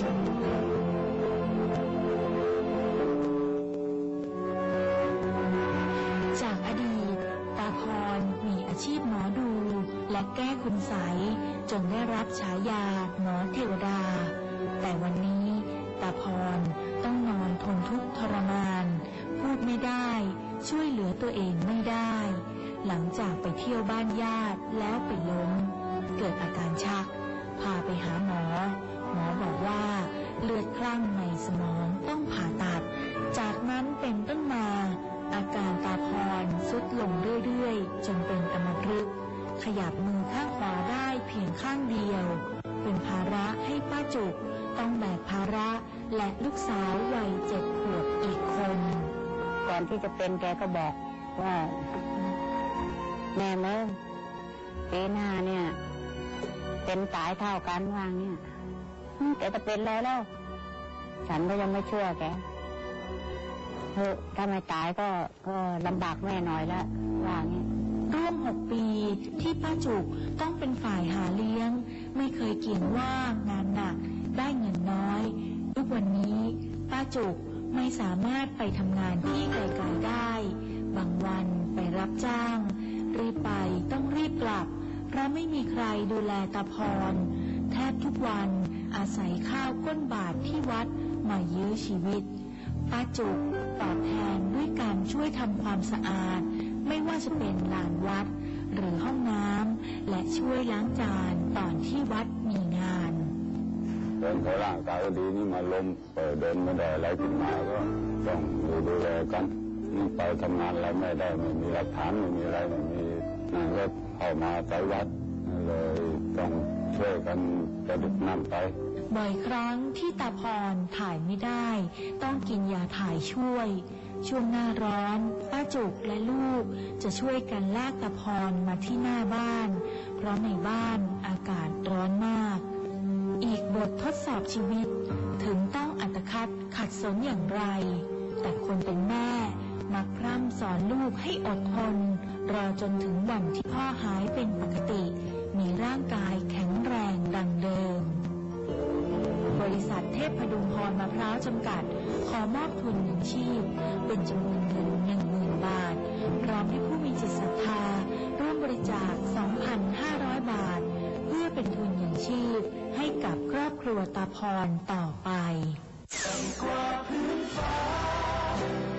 จากอดีต ตาพรมีอาชีพหมอดู และแก้คุณใสยจนได้รับฉายาหมอเทวดา แต่วันนี้ตาพรต้องนอนทนทุกข์ทรมาน พูดไม่ได้ ช่วยเหลือตัวเองไม่ได้ หลังจากไปเที่ยวบ้านญาติแล้วไปล้ม เกิดอาการชัก พาไปหาหมอ หมอบอกว่า เลือดคลั่งในสมองต้องผ่าตัด จากนั้นเป็นต้นมา อาการตาพรสุดลงเรื่อยๆ จนเป็นอัมพฤกษ์ขยับมือข้างขวาได้เพียงข้างเดียว เป็นภาระให้ป้าจุก ต้องแบกภาระและลูกสาววัยเจ็ดขวบอีกคน ก่อนที่จะเป็นแกก็บอกว่า แม่เมื่อปีหน้าเนี่ย เป็นตายเท่ากันวางเนี่ย แกจะเป็นอะไรแล้ว ฉันก็ยังไม่เชื่อแกเฮ้ยถ้าไม่ตายก็ก็ลำบากแม่หน่อยละว่างี้ร่วมหกปีที่ป้าจุกต้องเป็นฝ่ายหาเลี้ยง ไม่เคยเกี่ยงว่างานหนัก ได้เงินน้อย ทุกวันนี้ป้าจุกไม่สามารถไปทำงานที่ไกลๆได้ บางวันไปรับจ้าง รีบไปต้องรีบกลับ เพราะไม่มีใครดูแลตาพร แทบทุกวัน อาศัยข้าวก้นบาทที่วัดมายื้อชีวิตป้าจุกตอบแทนด้วยการช่วยทำความสะอาด ไม่ว่าจะเป็นลานวัด หรือห้องน้ำและช่วยล้างจานตอนที่วัดมีงานเดินเขาร่างกายก็ดีนี่มาลมเปิดเดินไม่ได้อะไรขึ้นมาก็ต้องดูดูแลกันนี่ไปทำงานอะไรไม่ได้ไม่มีหลักฐานไม่มีอะไรไม่มีนั่นก็เข้ามาไปวัดเลย กันกระดึกน้ำไป บ่อยครั้งที่ตาพรถ่ายไม่ได้ ต้องกินยาถ่ายช่วย ช่วงหน้าร้อนป้าจุกและลูกจะช่วยกันลากตาพรมาที่หน้าบ้าน เพราะในบ้านอากาศร้อนมาก อีกบททดสอบชีวิต ถึงต้องอัตคัดขัดสนอย่างไร แต่คนเป็นแม่มักพร่ำสอนลูกให้อดทน รอจนถึงวันที่พ่อหายเป็นปกติ มีร่างกายแข็งแรงดังเดิม บริษัทเทพพดุงพรมะพร้าวจำกัด ขอมอบทุนเงินชีพ เป็นจำนวนเงินหนึ่งหมื่นบาท พร้อมให้ผู้มีจิตศรัทธา ร่วมบริจาค 2,500 บาท เพื่อเป็นทุนยังชีพ ให้กับครอบครัวตาพรต่อไป กว่าพื้นฟ้า